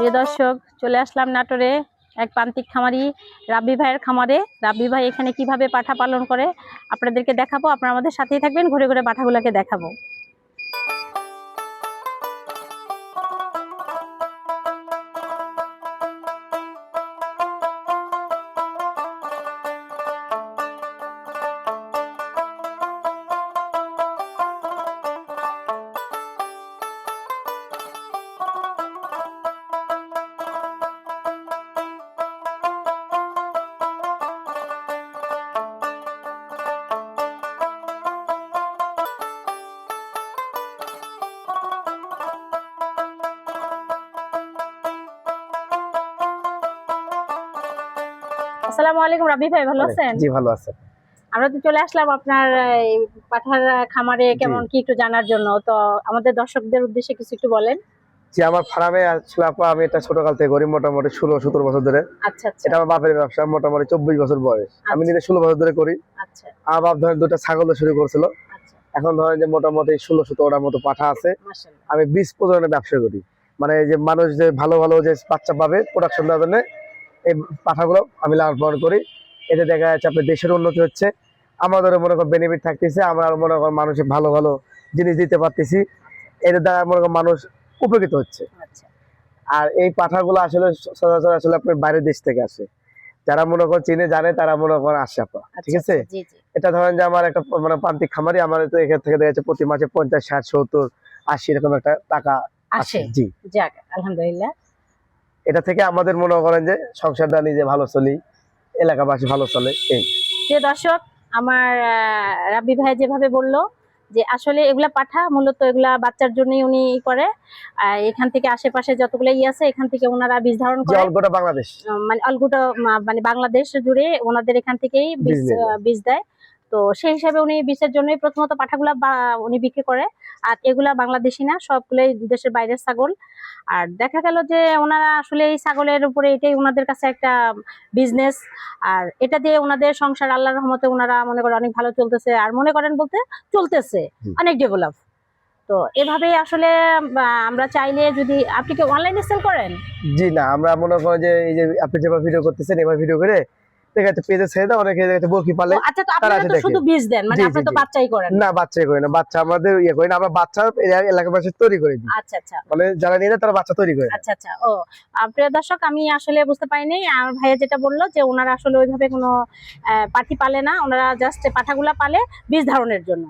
প্রিয় দর্শক, চলে আসলাম নাটোরে এক প্রান্তিক খামারি রাব্বি ভাইয়ের খামারে। রাব্বি ভাই এখানে কীভাবে পাঠা পালন করে, আপনাদেরকে দেখাবো। আপনারা আমাদের সাথেই থাকবেন, ঘুরে ঘুরে পাঠাগুলোকে দেখাবো। আসসালামু আলাইকুম ভাই ভালো আছেন? জি ভালো আছে। আমরা তো চলে আসলাম আপনার পাঠার খামারে কেমন কি একটু জানার জন্য। তো আমাদের দর্শকদের উদ্দেশ্যে কিছু একটু বলেন। যে আমার ফার্মে আসলে আপা আমি এটা ছোটকাল থেকে করি মোটামুটি ষোলো সতেরো বছর ধরে। আচ্ছা আচ্ছা। এটা আমার বাপের ব্যবসা মোটামুটি চব্বিশ বছর বয়স। আমি আচ্ছা। নিজে ষোলো বছর ধরে করি। আচ্ছা। আমার বাপ ধরেন দুটা ছাগল শুরু করেছিল। এখন ধরেন যে মোটামুটি ষোলো সতেরোটার মতো পাঠা আছে। আমি বীজ প্রজননের ব্যবসা করি। মানে যে মানুষ যে ভালো ভালো যে বাচ্চা পাবে প্রোডাকশন দেওয়ার জন্য এই পাঠাগুলো আমি লালন পালন করি। এতে দেখা যাচ্ছে আপনার দেশের উন্নতি হচ্ছে। আমাদেরও মনে করেন বেনিফিট থাকতেছে। আমরা মনে করেন মানুষের ভালো ভালো জিনিস দিতে পারতেছি। এদের দ্বারা মনে করেন মানুষ উপকৃত হচ্ছে। আচ্ছা। আর এই পাঠাগুলো আসলে সচরাচর আসলে আপনার বাইরের দেশ থেকে আসে। যারা মনে করেন চিনে জানে তারা মনে করেন আসে আপা ঠিক আচ্ছা, আছে জি জি। এটা ধরেন যে আমার একটা মানে প্রান্তিক খামারি আমার তো এখান থেকে দেখা যাচ্ছে প্রতি মাসে পঞ্চাশ ষাট সত্তর আশি এরকম একটা টাকা আসে। আসে। জি। যাক আলহামদুলিল্লাহ। এটা থেকে আমাদের মনে করেন যে সংসারটা নিজে ভালো চলি এলাকাবাসী ভালো চলে এই। প্রিয় দর্শক আমার রাব্বি ভাই যেভাবে বলল যে আসলে এগুলা পাঠা মূলত এগুলা বাচ্চার জন্যই উনি ই করে। এখান থেকে আশেপাশে যতগুলো ই আছে এখান থেকে ওনারা বীজ ধারণ করে। অল্পটা বাংলাদেশ। মানে অলগুটা মানে বাংলাদেশ জুড়ে ওনাদের এখান থেকেই বীজ বীজ দেয়। তো সেই হিসাবে উনি বীজের জন্যই প্রথমত পাঠাগুলা উনি বিক্রি করে। আর এগুলা বাংলাদেশি না সবগুলোই দেশের বাইরের ছাগল। আর দেখা গেল যে ওনারা আসলে এই ছাগলের উপরে এটাই ওনাদের কাছে একটা বিজনেস আর এটা দিয়ে ওনাদের সংসার আল্লাহর রহমতে ওনারা মনে করেন অনেক ভালো চলতেছে। আর মনে করেন বলতে চলতেছে অনেক ডেভেলপ তো এভাবেই আসলে আমরা চাইলে যদি আপনি কি অনলাইনে সেল করেন? জি না আমরা মনে করেন যে এই যে আপনি যেভাবে ভিডিও করতেছেন এভাবে ভিডিও করে দেখা যাচ্ছে পেজে ছেড়ে দেয় অনেকে দেখা যাচ্ছে পালে। আচ্ছা তো আপনারা তো শুধু বীজ দেন মানে জি, তো বাচ্চাই করেন। না বাচ্চা করি না বাচ্চা আমাদের ইয়ে করি আমরা বাচ্চা এলাকাবাসী তৈরি করে দিই। আচ্ছা আচ্ছা। মানে যারা নিয়ে তারা বাচ্চা তৈরি করে। আচ্ছা আচ্ছা। ও প্রিয় দর্শক আমি আসলে বুঝতে পারিনি আমার ভাইয়া যেটা বলল যে ওনারা আসলে ওইভাবে কোনো পাঠি পালে না ওনারা জাস্ট পাঠাগুলা পালে বীজ ধারণের জন্য।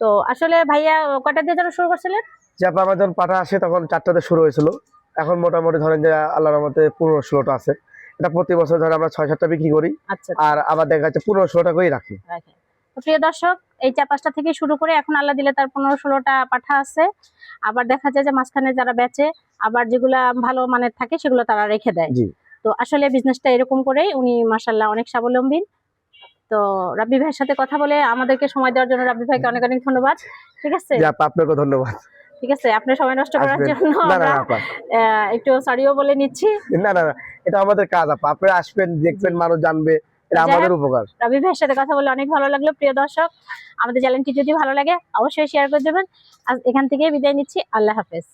তো আসলে ভাইয়া কটা দিয়ে যেন শুরু করছিলেন? যে আমার যখন পাঠা আসে তখন চারটাতে শুরু হয়েছিল। এখন মোটামুটি ধরেন যে আল্লাহর রহমতে পনেরো ষোলোটা আছে। এটা প্রতি বছর ধরেন আমরা ছয় সাতটা বিক্রি করি। আচ্ছা। আর আবার দেখা যাচ্ছে পনেরো ষোলোটা করেই রাখি। প্রিয় দর্শক এই চার পাঁচটা থেকে শুরু করে এখন আল্লাহ দিলে তার পনেরো ষোলোটা পাঠা আছে। আবার দেখা যায় যে মাঝখানে যারা বেচে আবার যেগুলা ভালো মানের থাকে সেগুলো তারা রেখে দেয়। তো আসলে বিজনেসটা এরকম করেই উনি মাসাল্লাহ অনেক স্বাবলম্বী। তো রাব্বি ভাইয়ের সাথে কথা বলে আমাদেরকে সময় দেওয়ার জন্য রাব্বি ভাইকে অনেক অনেক ধন্যবাদ। ঠিক আছে? আপনাকে ধন্যবাদ। ঠিক আছে আপনার সময় নষ্ট করার জন্য একটু সরিও বলে নিচ্ছি। না না এটা আমাদের কাজ আপা। আপনারা আসবেন দেখবেন মানুষ জানবে এটা আমাদের উপকার। রবি ভাইয়ের সাথে কথা বলে অনেক ভালো লাগল প্রিয় দর্শক। আমাদের চ্যানেলটি যদি ভালো লাগে অবশ্যই শেয়ার করে দেবেন। আজ এখান থেকে বিদায় নিচ্ছি। আল্লাহ হাফেজ।